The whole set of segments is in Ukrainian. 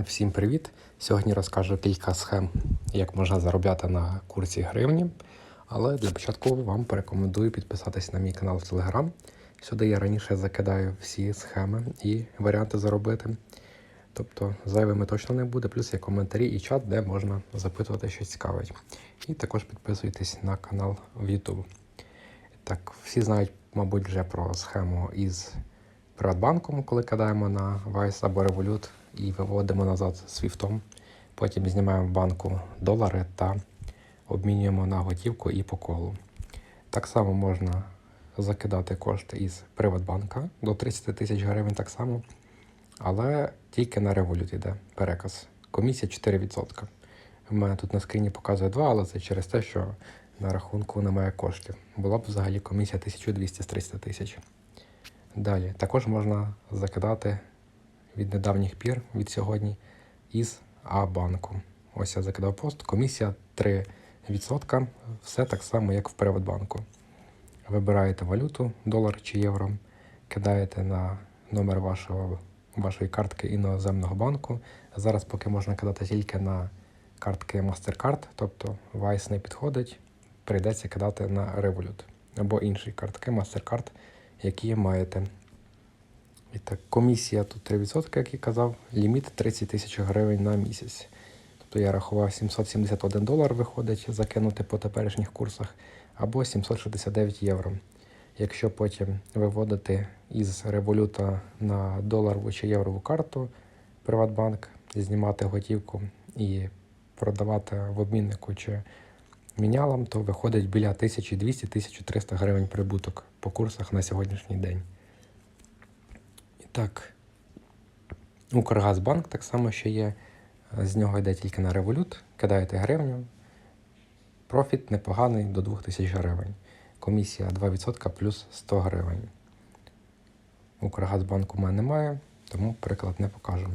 Всім привіт! Сьогодні розкажу кілька схем, як можна заробляти на курсі гривні. Але для початку вам порекомендую підписатись на мій канал в Telegram. Сюди я раніше закидаю всі схеми і варіанти заробити. Тобто зайвими точно не буде, плюс є коментарі і чат, де можна запитувати щось цікавить. І також підписуйтесь на канал в YouTube. Так, всі знають, мабуть, вже про схему із Приватбанком, коли кидаємо на Vice або Revolut і виводимо назад свіфтом. Потім знімаємо в банку долари та обмінюємо на готівку і по колу. Так само можна закидати кошти із Приватбанка до 30 тисяч гривень так само, але тільки на Revolut йде переказ. Комісія 4%. У мене тут на скріні показує 2, але це через те, що на рахунку немає коштів. Була б взагалі комісія 1200 з 300 тисяч. Далі також можна закидати від недавніх пір від сьогодні із А-банку. Ось я закидав пост. Комісія 3%. Все так само, як в Приватбанку. Вибираєте валюту, долар чи євро, кидаєте на номер вашого, вашої картки іноземного банку. Зараз поки можна кидати тільки на картки MasterCard, тобто Vice не підходить, прийдеться кидати на Revolut або інші картки MasterCard, які маєте. І так, комісія тут 3%, як і казав, ліміт 30 тисяч гривень на місяць. Тобто я рахував 771 долар виходить закинути по теперішніх курсах, або 769 євро. Якщо потім виводити із революта на доларову чи єврову карту Приватбанк, знімати готівку і продавати в обміннику чи мінялам, то виходить біля 1200-1300 гривень прибуток по курсах на сьогоднішній день. Так, Укргазбанк так само ще є. З нього йде тільки на револют, кидаєте гривню. Профіт непоганий до 2000 гривень. Комісія 2% плюс 100 гривень. Укргазбанку в мене немає, тому приклад не покажу.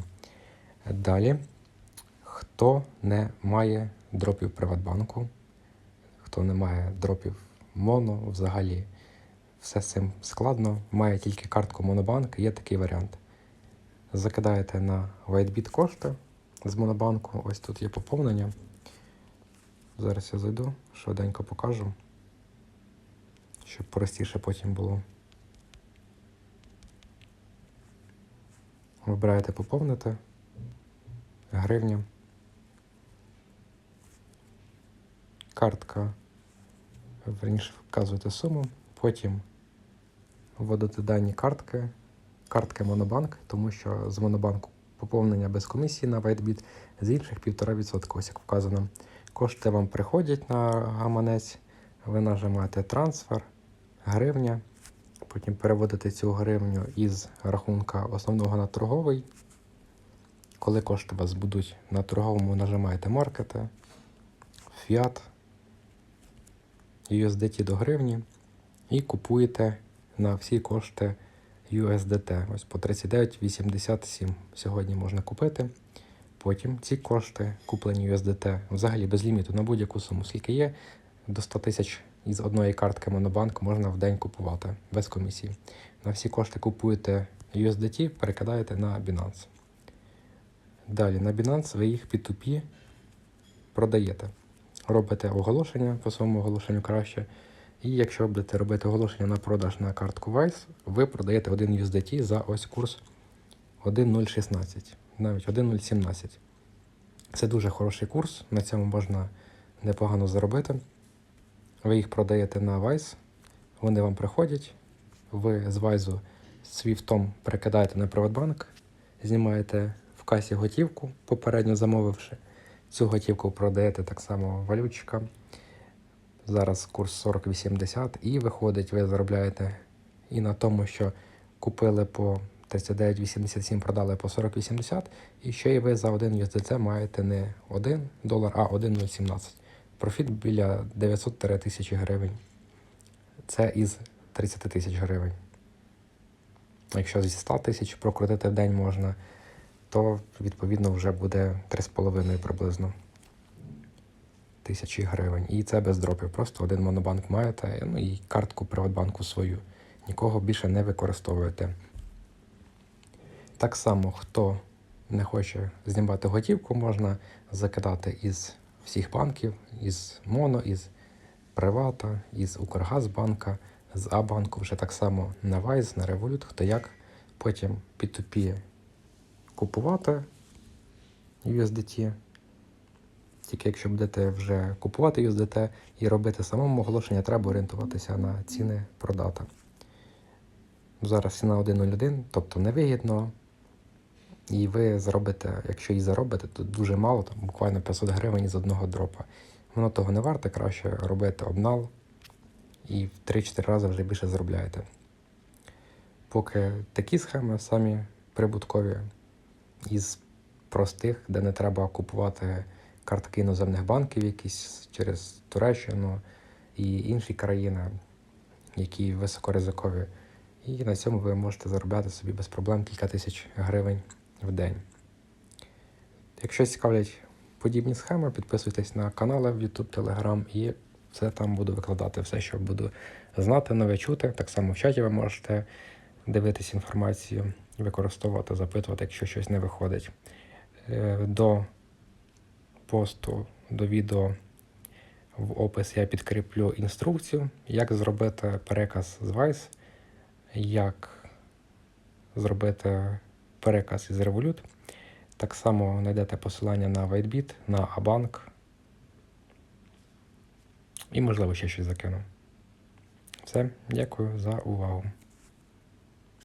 Далі, хто не має дропів Приватбанку, хто не має дропів Моно, взагалі все з цим складно, має тільки картку Монобанк, є такий варіант. Закидаєте на WhiteBit кошти з Монобанку, ось тут є поповнення. Зараз я зайду, швиденько покажу, щоб простіше потім було. Вибираєте поповнити гривня. Картка, верніше вказуєте суму, потім вводите дані картки, картки Монобанк, тому що з Монобанку поповнення без комісії на WhiteBit, з інших 1,5%, ось як вказано. Кошти вам приходять на гаманець, ви нажимаєте трансфер, гривня, потім переводите цю гривню із рахунка основного на торговий. Коли кошти у вас будуть на торговому, нажимаєте маркети, фіат, USDT до гривні і купуєте на всі кошти USDT. Ось по 39,87 сьогодні можна купити. Потім ці кошти, куплені USDT, взагалі без ліміту на будь-яку суму, скільки є, до 100 тисяч із одної картки Монобанк можна в день купувати без комісії. На всі кошти купуєте USDT, перекидаєте на Binance. Далі на Binance ви їх P2P продаєте. Робите оголошення по своєму оголошенню краще. І якщо будете робити оголошення на продаж на картку Vice, ви продаєте 1 USDT за ось курс 1.016, навіть 1.017. Це дуже хороший курс, на цьому можна непогано заробити. Ви їх продаєте на Vice, вони вам приходять, ви з Vice свіфтом перекидаєте на Приватбанк, знімаєте в касі готівку, попередньо замовивши. Цю готівку продаєте так само валютчикам. Зараз курс 40,80 і виходить, ви заробляєте і на тому, що купили по 39,87, продали по 40,80, і ще й ви за 1 USDC маєте не 1 долар, а 1,017. Профіт біля 900-1000 гривень. Це із 30 тисяч гривень. Якщо зі 100 тисяч прокрутити в день можна, то відповідно вже буде 3,5 приблизно тисячі гривень. І це без дропів. Просто один монобанк маєте, ну і картку Приватбанку свою. Нікого більше не використовуєте. Так само, хто не хоче знімати готівку, можна закидати із всіх банків, із Моно, із Привата, із Укргазбанка, з А-банку вже так само на Вайс, на Revolut, хто як. Потім P2P купувати USDT. Тільки якщо будете вже купувати USDT і робити самому оголошення, треба орієнтуватися на ціни продати. Зараз ціна 1.01, тобто невигідно. І ви заробите, якщо і заробите, то дуже мало, там буквально 500 гривень із одного дропа. Воно того не варте, краще робити обнал і в 3-4 рази вже більше заробляєте. Поки такі схеми самі прибуткові із простих, де не треба купувати картки іноземних банків якісь через Туреччину і інші країни, які високоризикові. І на цьому ви можете заробляти собі без проблем кілька тисяч гривень в день. Якщо цікавлять подібні схеми, підписуйтесь на канали в YouTube, Telegram і все там буду викладати, все, що буду знати, нове чути. Так само в чаті ви можете дивитись інформацію, використовувати, запитувати, якщо щось не виходить. Е, До посту, до відео в опис я підкріплю інструкцію, як зробити переказ з Vice, як зробити переказ із Revolut. Так само знайдете посилання на WhiteBit, на Abank. І, можливо, ще щось закину. Все, дякую за увагу.